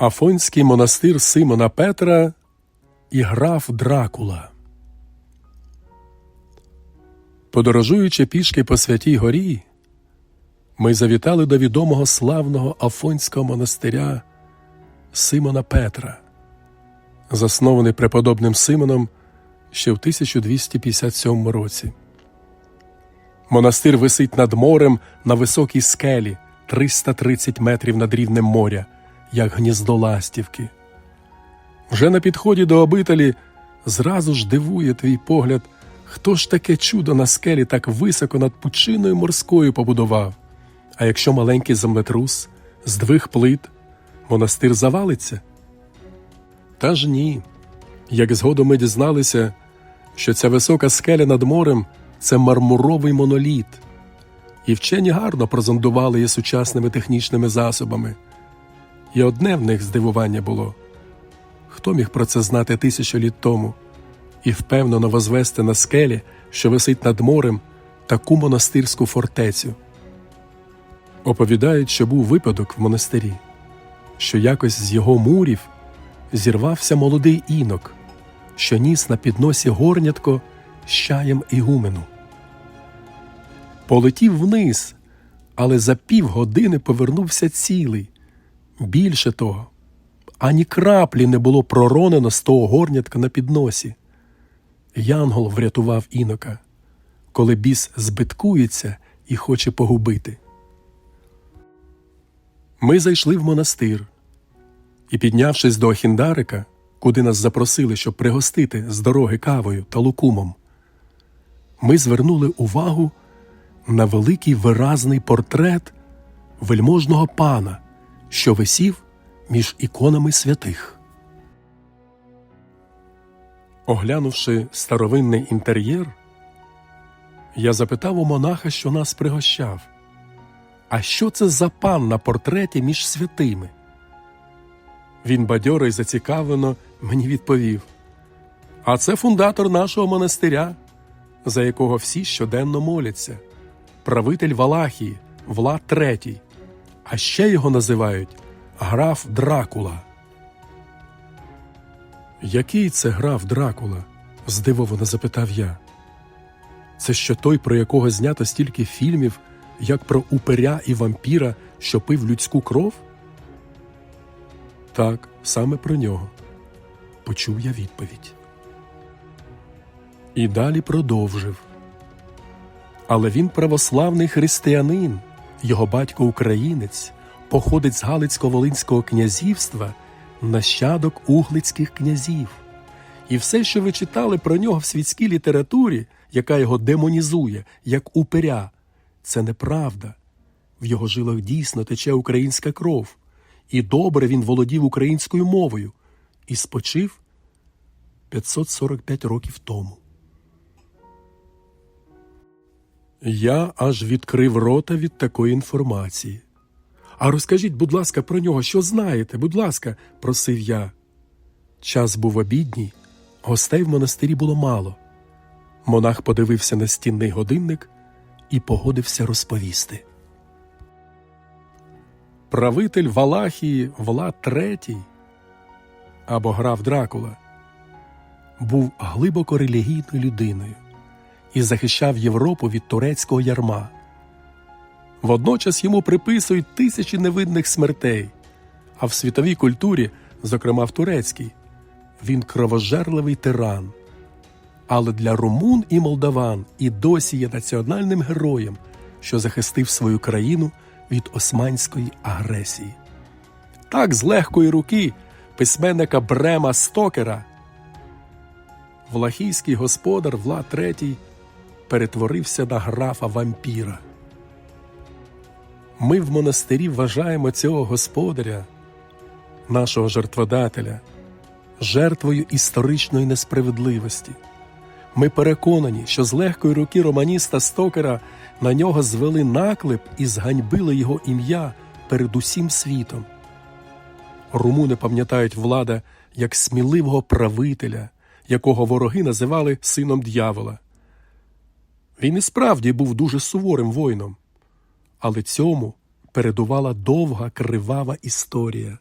Афонський монастир Симона Петра і граф Дракула. Подорожуючи пішки по святій горі, ми завітали до відомого славного Афонського монастиря Симона Петра, заснований преподобним Симоном ще в 1257 році. Монастир висить над морем на високій скелі 330 метрів над рівнем моря, як гніздо ластівки. Вже на підході до обителі зразу ж дивує твій погляд, хто ж таке чудо на скелі так високо над пучиною морською побудував. А якщо маленький землетрус здвиг плит, монастир завалиться? Та ж ні. Як згодом ми дізналися, що ця висока скеля над морем це мармуровий моноліт, і вчені гарно прозондували її сучасними технічними засобами. І одне в них здивування було хто міг про це знати тисячу літ тому і впевнено возвести на скелі, що висить над морем, таку монастирську фортецю. Оповідають, що був випадок в монастирі, що якось з його мурів зірвався молодий інок, що ніс на підносі горнятко з чаєм ігумену. Полетів вниз, але за півгодини повернувся цілий. Більше того, ані краплі не було проронено з того горнятка на підносі. Янгол врятував інока, коли біс збиткується і хоче погубити. Ми зайшли в монастир і, піднявшись до Охіндарика, куди нас запросили, щоб пригостити з дороги кавою та лукумом, ми звернули увагу на великий виразний портрет вельможного пана, що висів між іконами святих. Оглянувши старовинний інтер'єр, я запитав у монаха, що нас пригощав. А що це за пан на портреті між святими? Він бадьоро й зацікавлено мені відповів: А це фундатор нашого монастиря, за якого всі щоденно моляться, правитель Валахії, Влад Третій, а ще його називають граф Дракула. Який це граф Дракула? здивовано запитав я. Це що той, про якого знято стільки фільмів, як про упиря і вампіра, що пив людську кров? Так, саме про нього. Почув я відповідь. І далі продовжив. Але він православний християнин, його батько українець, походить з Галицько-Волинського князівства, нащадок углицьких князів. І все, що ви читали про нього в світській літературі, яка його демонізує, як упиря, це неправда. В його жилах дійсно тече українська кров, і добре він володів українською мовою і спочив 545 років тому. Я аж відкрив рота від такої інформації. А розкажіть, будь ласка, про нього, що знаєте, будь ласка, просив я. Час був обідній, гостей в монастирі було мало. Монах подивився на стінний годинник і погодився розповісти. Правитель Валахії Влад Третій або граф Дракула був глибоко релігійною людиною і захищав Європу від турецького ярма. Водночас йому приписують тисячі невинних смертей, а в світовій культурі, зокрема в турецькій, він кровожерливий тиран. Але для румун і молдаван і досі є національним героєм, що захистив свою країну від османської агресії. Так, з легкої руки письменника Брема Стокера, влахійський господар Влад III перетворився на графа вампіра. Ми в монастирі вважаємо цього господаря, нашого жертводателя, жертвою історичної несправедливості. Ми переконані, що з легкої руки романіста Стокера на нього звели наклеп і зганьбили його ім'я перед усім світом. Румуни пам'ятають влада як сміливого правителя, якого вороги називали сином д'явола. Він і справді був дуже суворим воїном, але цьому передувала довга кривава історія.